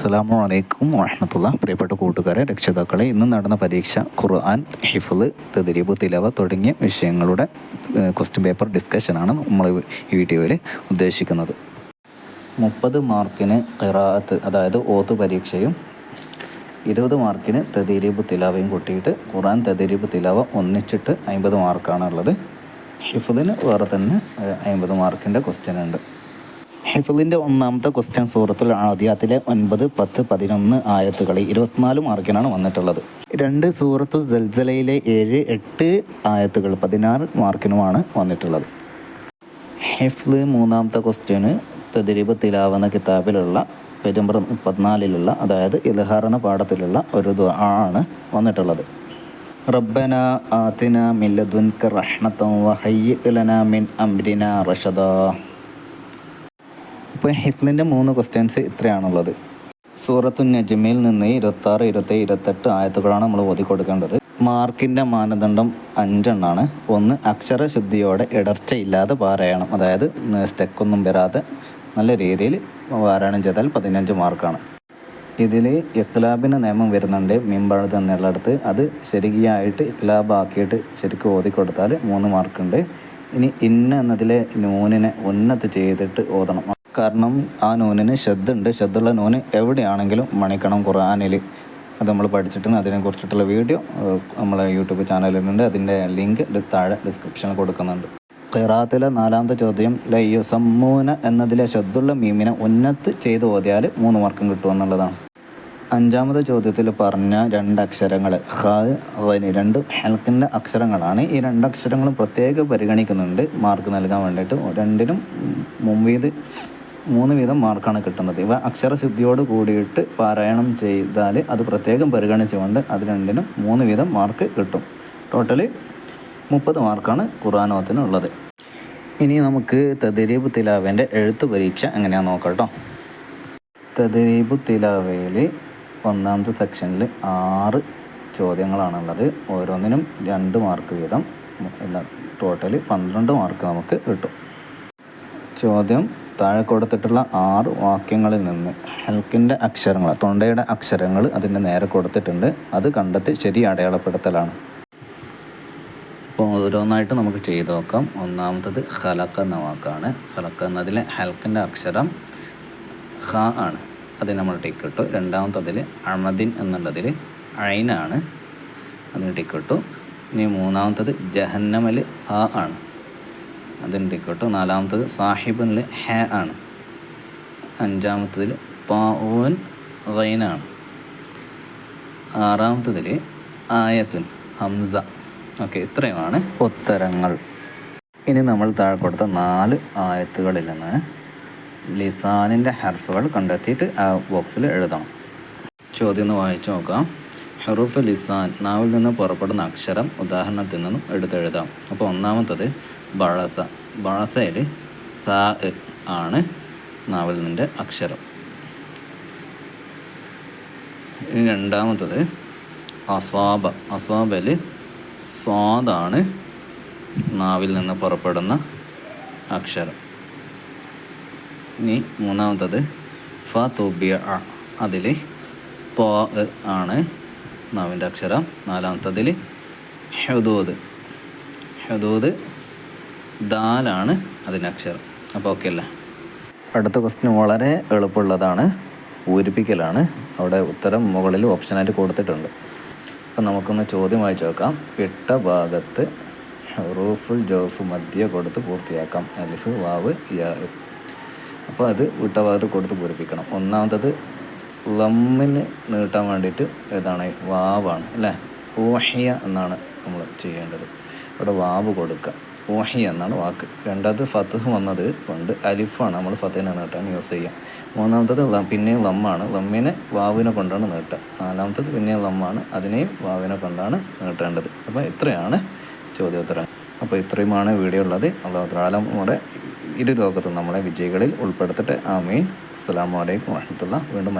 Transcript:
അസ്സലാമു അലൈക്കും വാഹനത്തുള്ള പ്രിയപ്പെട്ട കൂട്ടുകാരെ രക്ഷിതാക്കളെ ഇന്ന് നടന്ന പരീക്ഷ ഖുർആൻ ഹിഫുൽ തെതിരീബ് തിലവ തുടങ്ങിയ വിഷയങ്ങളുടെ ക്വസ്റ്റ്യൻ പേപ്പർ ഡിസ്കഷനാണ് നമ്മൾ ഈ വീഡിയോയിൽ ഉദ്ദേശിക്കുന്നത്. മുപ്പത് മാർക്കിന് ഖിറാഅത്ത് അതായത് ഓത്ത് പരീക്ഷയും ഇരുപത് മാർക്കിന് തെതിരീബ് തിലാവയും കൂട്ടിയിട്ട് ഖുർആൻ തെതിരീബ് തിലാവ ഒന്നിച്ചിട്ട് അമ്പത് മാർക്കാണ് ഉള്ളത്. ഹിഫുദിന് വേറെ തന്നെ അമ്പത് മാർക്കിന്റെ ക്വസ്റ്റ്യൻ ഉണ്ട്. ഹിഫലിന്റെ ഒന്നാമത്തെ ക്വസ്റ്റ്യൻ സൂറത്തുൽ ആദ്യത്തിലെ ഒൻപത് പത്ത് പതിനൊന്ന് ആയത്തുകളിൽ ഇരുപത്തിനാല് മാർക്കിനാണ് വന്നിട്ടുള്ളത്. രണ്ട് സൂറത്തു ജൽജലയിലെ ഏഴ് എട്ട് ആയത്തുകൾ പതിനാറ് മാർക്കിനുമാണ് വന്നിട്ടുള്ളത്. ഹിഫ്ല് മൂന്നാമത്തെ ക്വസ്റ്റ്യന് തെതിരിപ്പ് തിലാവുന്ന കിതാബിലുള്ള പേജ് നമ്പർ മുപ്പത്തിനാലിലുള്ള അതായത് ഇലഹാർ എന്ന പാഠത്തിലുള്ള ഒരു ആണ് വന്നിട്ടുള്ളത്. റബ്ബന ആതിന മില്ലദുൻക റഹ്മത്തം വഹയ്യ ഇലന മിൻ അംരിന റഷദ. ഇപ്പോൾ ഹിഫ്ലിന്റെ മൂന്ന് ക്വസ്റ്റ്യൻസ് ഇത്രയാണുള്ളത്. സൂറത്തു നജ്മിൽ നിന്ന് ഇരുപത്താറ് ഇരുപത്തി ഇരുപത്തെട്ട് ആയത്തുകളാണ് നമ്മൾ ഓതി കൊടുക്കേണ്ടത് മാർക്കിന്റെ മാനദണ്ഡം അഞ്ചെണ്ണാണ്. ഒന്ന് അക്ഷരശുദ്ധിയോടെ ഇടർച്ചയില്ലാതെ പാരായണം. അതായത് സ്റ്റെക്കൊന്നും വരാതെ നല്ല രീതിയിൽ പാരായണം ചെയ്താൽ പതിനഞ്ച് മാർക്കാണ്. ഇതിൽ ഇഖ്ലാബിന്റെ നിയമം വരുന്നുണ്ട്. മീൻപഴത്ത് എന്നുള്ളിടത്ത് അത് ശരിയായിട്ട് ഇഖ്ലാബ് ആക്കിയിട്ട് ശരിക്കും ഓതി കൊടുത്താൽ മൂന്ന് മാർക്കുണ്ട്. ഇനി ഇന്ന എന്നതിലെ നൂനിനെ ഉന്നത്ത് ചെയ്തിട്ട് ഓതണം. കാരണം ആ നൂനിന് ശ്രദ്ധയുണ്ട് ശ്രദ്ധയുള്ള നൂന് എവിടെയാണെങ്കിലും മണിക്കണം ഖുർആാനിൽ അത് നമ്മൾ പഠിച്ചിട്ടുണ്ട്. അതിനെക്കുറിച്ചിട്ടുള്ള വീഡിയോ നമ്മളെ യൂട്യൂബ് ചാനലിലുണ്ട്. അതിന്റെ ലിങ്ക് താഴെ ഡിസ്ക്രിപ്ഷനിൽ കൊടുക്കുന്നുണ്ട്. ഖിറാത്തിലെ നാലാമത്തെ ചോദ്യം ലയ്യുസമ്മൂന എന്നതിലെ ശ്രദ്ധുള്ള മീമിനെ ഉന്നത്ത് ചെയ്ത് ഓതിയാൽ മൂന്ന് മാർക്കും കിട്ടുമെന്നുള്ളതാണ് അഞ്ചാമത്തെ ചോദ്യത്തിൽ പറഞ്ഞ രണ്ട് അക്ഷരങ്ങൾ ഹ രണ്ട് ഹെൽക്കിന്റെ അക്ഷരങ്ങളാണ്. ഈ രണ്ട് അക്ഷരങ്ങളും പ്രത്യേകം പരിഗണിക്കുന്നുണ്ട്. മാർക്ക് നൽകാൻ വേണ്ടിയിട്ട് രണ്ടിനും മുമ്പീത് മൂന്ന് വീതം മാർക്കാണ് കിട്ടുന്നത്. ഇവ അക്ഷരശുദ്ധിയോട് കൂടിയിട്ട് പാരായണം ചെയ്താൽ അത് പ്രത്യേകം പരിഗണിച്ചുകൊണ്ട് അത് രണ്ടിനും മൂന്ന് വീതം മാർക്ക് കിട്ടും. ടോട്ടലി മുപ്പത് മാർക്കാണ് ഖുറാനോത്തിനുള്ളത് ഇനി നമുക്ക് തദരീബ് തിലാവേന്റെ എഴുത്ത് പരീക്ഷ എങ്ങനെയാണെന്ന് നോക്കാം കേട്ടോ. തദരീബ് തിലാവയിൽ ഒന്നാമത്തെ സെക്ഷനിൽ ആറ് ചോദ്യങ്ങളാണുള്ളത്. ഓരോന്നിനും രണ്ട് മാർക്ക് വീതം. എല്ലാ ടോട്ടൽ പന്ത്രണ്ട് മാർക്ക് നമുക്ക് കിട്ടും. ചോദ്യം താഴെ കൊടുത്തിട്ടുള്ള ആറ് വാക്യങ്ങളിൽ നിന്ന് ഹെൽക്കിന്റെ അക്ഷരങ്ങൾ തൊണ്ടയുടെ അക്ഷരങ്ങൾ അതിന്റെ നേരെ കൊടുത്തിട്ടുണ്ട്. അത് കണ്ടെത്തി ശരി അടയാളപ്പെടുത്തലാണ്. അപ്പോൾ ഓരോന്നായിട്ട് നമുക്ക് ചെയ്തു നോക്കാം. ഒന്നാമത്തത് ഹലക്ക എന്ന വാക്കാണ്. ഹലക്ക എന്നതിലെ ഹെൽക്കിന്റെ അക്ഷരം ഹ ആണ്. അതിന് നമ്മൾ ടിക്ക് ഇട്ടു. രണ്ടാമത്തതിൽ അമദിൻ എന്നുള്ളതിൽ അയിനാണ് അതിന് ടിക്ക് ഇട്ടു. ഇനി മൂന്നാമത്തത് ജഹന്നമൽ ഹ ആണ്. അതിന്റെ നാലാമത്തത് സാഹിബനിൽ ഹ ആണ്. അഞ്ചാമത്തതിൽ പാവൻ റൈനാണ് ആറാമത്തതിൽ ആയത്തുൻ ഹംസ. ഓക്കെ ഇത്രയുമാണ് ഉത്തരങ്ങൾ. ഇനി നമ്മൾ താഴെ നാല് ആയത്തുകളിൽ നിന്ന് ലിസാനിന്റെ ഹർഫുകൾ കണ്ടെത്തിയിട്ട് ആ ബോക്സിൽ എഴുതണം. ചോദ്യം ഒന്ന് വായിച്ചു നോക്കാം. ഹെറൂഫ് ലിസാൻ നാവിൽ നിന്ന് പുറപ്പെടുന്ന അക്ഷരം ഉദാഹരണത്തിൽ നിന്നും എടുത്തെഴുതാം. അപ്പോൾ ഒന്നാമത്തത് ബഴസ ബഴസയിൽ സ ആണ് നാവലിന്റെ അക്ഷരം. ഇനി രണ്ടാമത്തത് അസാബ അസാബൽ സ്വാദാണ് നാവിൽ നിന്ന് പുറപ്പെടുന്ന അക്ഷരം. ഇനി മൂന്നാമത്തത് ഫ തുബിയ അതിൽ പോ ആണ് നാവിന്റെ അക്ഷരം. നാലാമത്തതിൽ ഹെദൂദ്. ഹെദൂദ് ദാലാണ് അതിന്റെ അക്ഷരം. അപ്പോൾ ഓക്കെ അല്ലേ? അടുത്ത ക്വസ്റ്റ്യൻ വളരെ എളുപ്പമുള്ളതാണ്. പൂരിപ്പിക്കലാണ്. അവിടെ ഉത്തരം മുകളിൽ ഓപ്ഷനായിട്ട് കൊടുത്തിട്ടുണ്ട്. അപ്പം നമുക്കൊന്ന് ചോദ്യം വായിച്ചു നോക്കാം ഇട്ട ഭാഗത്ത് റൂഫുൽ ജോഫ് മധ്യ കൊടുത്ത് പൂർത്തിയാക്കാം. അലിഫ് വാവ് യാ. അപ്പോൾ അത് വിട്ട ഭാഗത്ത് കൊടുത്ത് പൂരിപ്പിക്കണം. ഒന്നാമത്തത് ലമ്മിന് നീട്ടാൻ വേണ്ടിയിട്ട് ഏതാണ്? വാവാണ് അല്ലേ? ഓഹിയ എന്നാണ് നമ്മൾ ചെയ്യേണ്ടത്. ഇവിടെ വാവ് കൊടുക്കുക. ഓഹി എന്നാണ് വാക്ക്. രണ്ടാമത് ഫത്ത് വന്നത് കൊണ്ട് അലിഫാണ്. നമ്മൾ ഫത്തേനെ നീട്ടാൻ യൂസ് ചെയ്യുക മൂന്നാമത്തത് പിന്നെ ലമ്മാണ്. ലമ്മിനെ വാവിനെ കൊണ്ടാണ് നീട്ടുക നാലാമത്തത് പിന്നെ ലമ്മാണ്. അതിനെയും വാവിനെ കൊണ്ടാണ് നീട്ടേണ്ടത്. അപ്പോൾ ഇത്രയാണ് ചോദ്യോത്തരം അപ്പോൾ ഇത്രയുമാണ് വീഡിയോ ഉള്ളത്. അള്ളാഹു നമ്മുടെ ഇരു ലോകത്തും നമ്മളെ വിജയികളിൽ ഉൾപ്പെടുത്തിട്ട്. ആമീൻ. അസ്സാം വലൈക്കും വാഹമത്തുള്ള വീണ്ടും